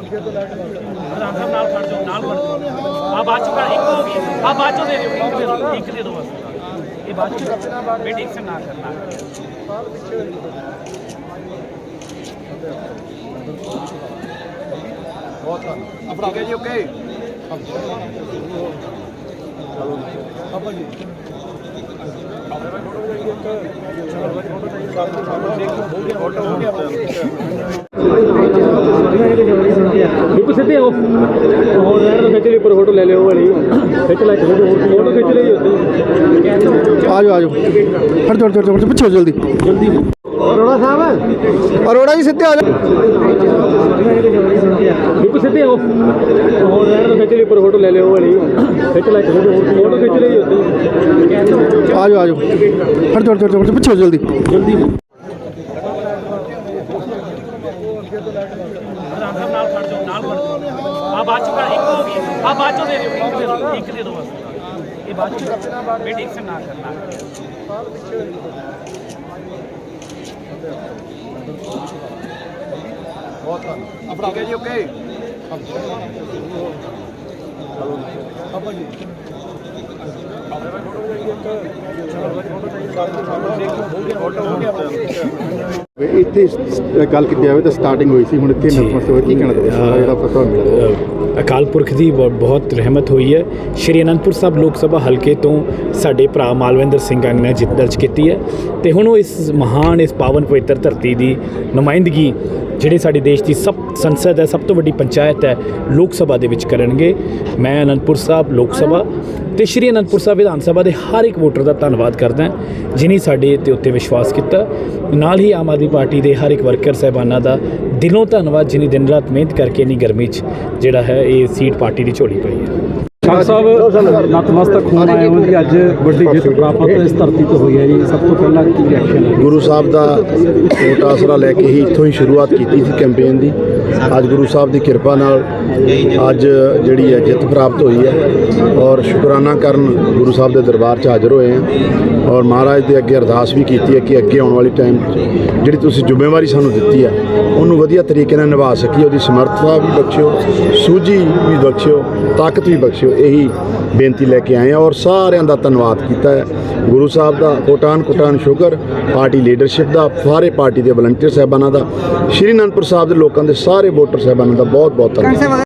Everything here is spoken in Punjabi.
ਪ੍ਰਧਾਨ ਸਾਹਿਬ ਨਾਲ ਖੜ ਜਾਓ ਨਾਲ ਖੜ ਜਾਓ ਆ ਬਾਅਦ ਚ ਕਰ ਇੱਕ ਹੋ ਗਈ ਆ ਬਾਅਦ ਚ ਦੇ ਦਿਓ ਇੱਕ ਦੇ ਦਿਓ ਇੱਕ ਦੇ ਦਿਓ ਬਸ ਇਹ ਬਾਅਦ ਚ ਬੇਟੀ ਇੱਕ ਨਾ ਕਰਨਾ ਠੀਕ ਹੈ ਜੀ। ਓਕੇ ਬਿਲਕੁਲ ਸਿੱਧੇ ਹੋ ਹੋਰ ਯਾਰ ਖਿੱਚ ਲਈ ਉੱਪਰ ਫੋਟੋ ਲੈ ਲਿਓ ਵਾਲੀ ਖਿੱਚ ਲੈ ਫੋਟੋ ਫੋਟੋ ਖਿੱਚ ਲਈ ਉੱਤੇ ਆ ਜਾਓ ਆ ਜਾਓ ਹਟ ਜਾਓ ਹਟ ਜਾਓ ਹਟ ਜਾਓ, ਪਿੱਛੇ ਹੋ ਜਲਦੀ ਜਲਦੀ ਅਰੋੜਾ ਸਾਹਿਬ ਅਰੋੜਾ ਜੀ ਸਿੱਧੇ ਆ ਜਾਓ ਹੋ ਹੋਰ ਯਾਰ ਖਿੱਚ ਲਈ ਉੱਪਰ ਫੋਟੋ ਲੈ ਲਿਓ ਵਾਲੀ। ਖਿੱਚ ਲੈ ਫੋਟੋ ਫੋਟੋ ਖਿੱਚ ਲਈ ਉੱਤੇ ਆ ਜਾਓ ਆ ਜਾਓ ਹਟ ਜਾਓ ਹਟ ਜਾਓ ਹਟ ਜਾਓ, ਪਿੱਛੇ ਜਲਦੀ। ਜਲਦੀ। ਆ ਬਾਅਦ ਚ ਇੱਕ ਹੋ ਗਈ ਆ ਬਾਅਦ ਚ ਦੇ ਦਿਓ ਇੱਕ ਦੇ ਦਿਓ ਇੱਕ ਦੇ ਦਿਓ ਬਸ। ਇਹ ਬਾਅਦ ਚ ਬੇਟੀ ਇੱਕ ਨਾ ਕਰਨਾ। ਠੀਕ ਹੈ ਜੀ ਓਕੇ ਇੱਥੇ ਗੱਲ ਕੀਤੀ ਜਾਵੇ ਤਾਂ ਸਟਾਰਟਿੰਗ ਹੋਈ ਸੀ ਹੁਣ ਇੱਥੇ ਨਤਮਸਤਕ ਹੋਏ ਕੀ ਕਹਿਣਾ ਚਾਹੁੰਦੇ ਜਿਹੜਾ ਫਤਵਾ ਮਿਲਿਆ। ਅ, ਅਕਾਲ ਪੁਰਖ ਦੀ ਬਹੁਤ ਰਹਿਮਤ ਹੋਈ ਹੈ। ਸ਼੍ਰੀ ਅਨੰਦਪੁਰ ਸਾਹਿਬ ਲੋਕ ਸਭਾ ਹਲਕੇ ਤੋਂ ਸਾਡੇ ਭਰਾ ਮਾਲਵਿੰਦਰ ਸਿੰਘ ਅੰਗ ਨੇ ਜਿੱਤ ਦਰਜ ਕੀਤੀ ਹੈ। ਤੇ ਹੁਣ ਉਹ ਇਸ ਮਹਾਨ ਇਸ ਪਾਵਨ ਪਵਿੱਤਰ ਧਰਤੀ ਦੀ ਨੁਮਾਇੰਦਗੀ ਜਿਹੜੇ ਸਾਡੇ ਦੇਸ਼ ਦੀ ਸਭ ਸੰਸਦ ਹੈ, ਸਭ ਤੋਂ ਵੱਡੀ ਪੰਚਾਇਤ ਹੈ, ਲੋਕ ਸਭਾ ਦੇ ਵਿੱਚ ਕਰਨਗੇ। ਮੈਂ ਅਨੰਦਪੁਰ ਸਾਹਿਬ ਲੋਕ ਸਭਾ ਤੇ ਸ਼੍ਰੀ ਅਨੰਦਪੁਰ ਸਾਹਿਬ ਵਿਧਾਨ ਸਭਾ ਦੇ ਹਰ ਇੱਕ ਵੋਟਰ ਦਾ ਧੰਨਵਾਦ ਕਰਦਾ ਹਾਂ ਸਾਡੇ ਤੇ ਉੱਤੇ ਵਿਸ਼ਵਾਸ ਕੀਤਾ। ਨਾਲ ਹੀ ਆਮ ਆਦਮੀ ਪਾਰਟੀ ਦੇ ਹਰ ਇੱਕ ਵਰਕਰ ਸਹਿਬਾਨਾਂ ਦਾ ਦਿਲੋਂ ਧੰਨਵਾਦ ਜਿਨੀ ਦਿਨ ਰਾਤ ਮਿਹਨਤ ਕਰਕੇ ਇੰਨੀ ਗਰਮੀ 'ਚ ਜਿਹੜਾ ਹੈ, ਇਹ ਸੀਟ ਪਾਰਟੀ ਦੀ ਝੋਲੀ ਪਈ ਹੈ। ਖਾਨ ਸਾਹਿਬ, ਨਤਮਸਤਕ ਹੋਣ ਆਏ ਹੋ ਜੀ, ਅੱਜ ਵੱਡੀ ਜਿੱਤ ਪ੍ਰਾਪਤ ਇਸ ਧਰਤੀ ਤੋਂ ਹੋਈ ਹੈ ਜੀ। ਸਭ ਤੋਂ ਪਹਿਲਾਂ ਕੀ ਰਿਐਕਸ਼ਨ ਹੈ? ਗੁਰੂ ਸਾਹਿਬ ਦਾ ਕੋਟ ਆਸਰਾ ਲੈ ਕੇ ਹੀ ਇੱਥੋਂ ਹੀ ਸ਼ੁਰੂਆਤ ਕੀਤੀ ਸੀ ਕੈਂਪੇਨ ਦੀ। ਅੱਜ ਗੁਰੂ ਸਾਹਿਬ ਦੀ ਕਿਰਪਾ ਨਾਲ ਅੱਜ ਜਿਹੜੀ ਹੈ ਜਿੱਤ ਪ੍ਰਾਪਤ ਹੋਈ ਹੈ। ਔਰ ਸ਼ੁਕਰਾਨਾ ਕਰਨ ਗੁਰੂ ਸਾਹਿਬ ਦੇ ਦਰਬਾਰ 'ਚ ਹਾਜ਼ਰ ਹੋਏ ਹਾਂ। ਔਰ ਮਹਾਰਾਜ ਦੇ ਅੱਗੇ ਅਰਦਾਸ ਵੀ ਕੀਤੀ ਹੈ ਕਿ ਅੱਗੇ ਆਉਣ ਵਾਲੀ ਟਾਈਮ 'ਚ ਜਿਹੜੀ ਤੁਸੀਂ ਜ਼ਿੰਮੇਵਾਰੀ ਸਾਨੂੰ ਦਿੱਤੀ ਹੈ, ਉਹਨੂੰ ਵਧੀਆ ਤਰੀਕੇ ਨਾਲ ਨਿਭਾ ਸਕੀਏ। ਉਹਦੀ ਸਮਰੱਥਾ ਵੀ ਬਖਸ਼ਿਓ, ਸੂਝੀ ਵੀ ਬਖਸ਼ਿਓ, ਤਾਕਤ ਵੀ ਬਖਸ਼ਿਓ। ਇਹੀ ਬੇਨਤੀ ਲੈ ਕੇ ਆਏ ਹਾਂ ਔਰ ਸਾਰਿਆਂ ਦਾ ਧੰਨਵਾਦ ਕੀਤਾ ਹੈ। ਗੁਰੂ ਸਾਹਿਬ ਦਾ ਕੋਟਾਨ ਕੋਟਾਨ ਸ਼ੁਕਰ, ਪਾਰਟੀ ਲੀਡਰਸ਼ਿਪ ਦਾ, ਸਾਰੇ ਪਾਰਟੀ ਦੇ ਵਲੰਟੀਅਰ ਸਾਹਿਬਾਨਾਂ ਦਾ, ਸ਼੍ਰੀ ਅਨੰਦਪੁਰ ਸਾਹਿਬ ਦੇ ਲੋਕਾਂ ਦੇ ਸਾਰੇ ਵੋਟਰ ਸਾਹਿਬਾਨਾਂ ਦਾ ਬਹੁਤ ਬਹੁਤ ਧੰਨਵਾਦ।